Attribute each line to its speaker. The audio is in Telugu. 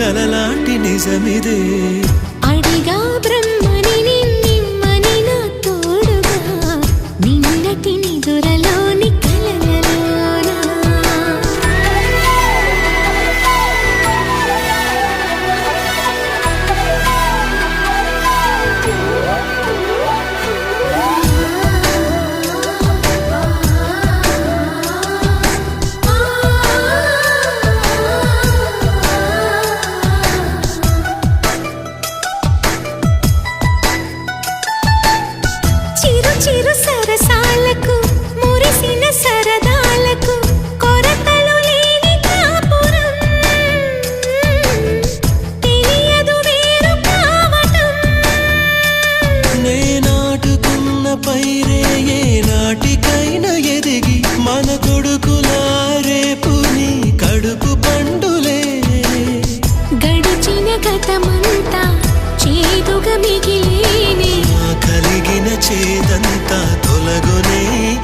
Speaker 1: కలలాంటి నిజమిదే.
Speaker 2: వరసాలకు